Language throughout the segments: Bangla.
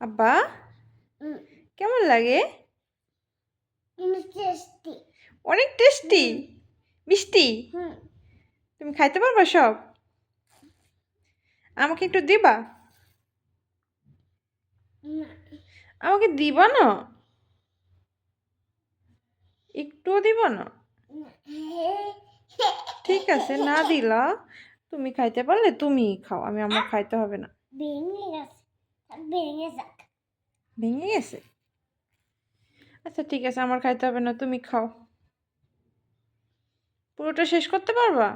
আব্বা? কেমন লাগে? অনেক টেস্টি মিষ্টি? তুমি খাইতে পারবা সব? আমাকে একটু দিবা? আমাকে দিবা না? একটুও দিবা না? ঠিক আছে না দিলা। তুমি খাইতে পারলে তুমি খাও আমি আমার খাইতে হবে না। ভেঙে যাক। ভেঙে গেছে? আচ্ছা ঠিক আছে আমার খাইতে হবে না তুমি খাও। পুরোটা শেষ করতে পারবা?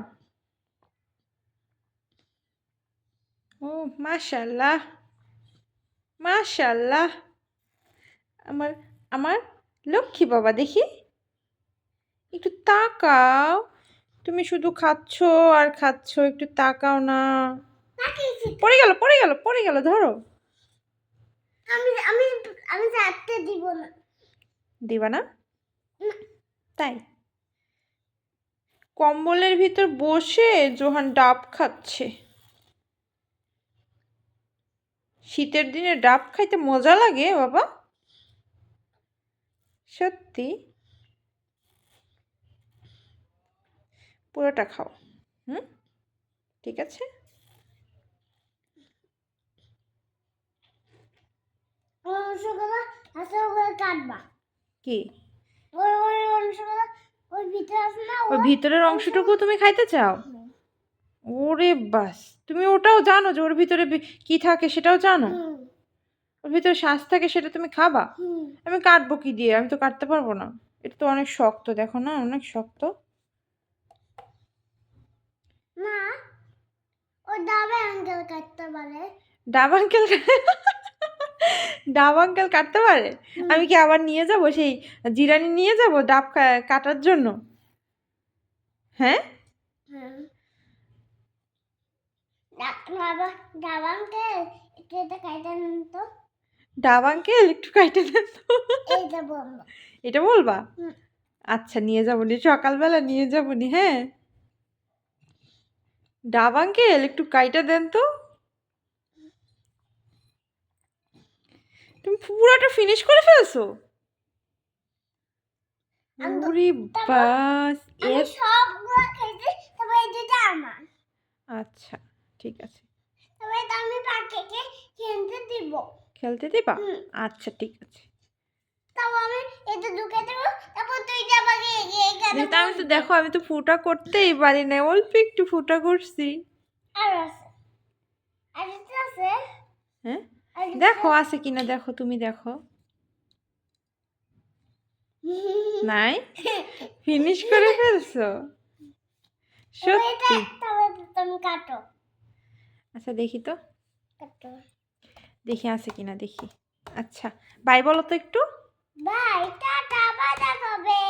ও মাশাল্লাহ মাশাল্লাহ আমার আমার লক্ষ্মী বাবা দেখি। একটু তাকাও। তুমি শুধু খাচ্ছ আর খাচ্ছ একটু তাকাও না। পড়ে গেল পড়ে গেল পড়ে গেল ধরো। আমি আমি আমি চারটে দিব না। দিবা না। তাই? কম্বলের ভিতর বসে জোহান ডাব খাচ্ছে। শীতের দিনে ডাব খাইতে মজা লাগে বাবা। সত্যি? পুরোটা খাও। হুম? ঠিক আছে? হাতে করে কাটবা। কি? ওই ওই ওই ভিতরে আছে না ওই ভিতরের অংশটুকু তুমি খাইতে চাও? ওরে বাস তুমি ওটাও জানো যে ওর ভিতরে কি থাকে সেটাও জানো? ওর ভিতরে শ্বাস থাকে সেটা তুমি খাবা? আমি কাটবো কি দিয়ে? আমি তো কাটতে পারব না। এটা তো অনেক শক্ত দেখো না অনেক শক্ত। না ও ডাবে আঙ্কেল কাটতে পারে। ডাব আঙ্কেল ডাব আঙ্কেল কাটতে পারে? আমি কি আবার নিয়ে যাব সেই জিরানি নিয়ে যাব ডাব কাটার জন্য? হ্যাঁ? ডাবা আঙ্কেল একটু এটা কাটে তো। ডাব আঙ্কেল একটু কাইটে দেন তো। এটা বলবা? আচ্ছা নিয়ে যাব নি সকালবেলা নিয়ে যাব নি হ্যাঁ? ডাব আঙ্কেল একটু কাইটা দেন তো। তুমি পুরোটা ফিনিশ করে ফেলছো? বাসের সবগুলো তবে আমার। আচ্ছা ঠিক আছে। তবে আমি পাখিকে কিনতে দিব। খেলতে দিবা? আচ্ছা ঠিক আছে। তাও আমি এটা ঢুকে দেবো তারপর তুই এগিয়ে গেলে কিন্তু আমি তো দেখো আমি তো ফুটা করতেই পারি না অল্প একটু ফুটা করছি। আর আছে আর এটা আছে হ্যাঁ আর এটা- দেখো, আছে কিনা দেখো, তুমি দেখো। নাই? ফিনিশ করে ফেলছো? সত্যি? আচ্ছা দেখি তো। দেখি, আছে কিনা, দেখি। আচ্ছা বাই বলো তো একটু। বাই, টাটা, বাই দেখাবে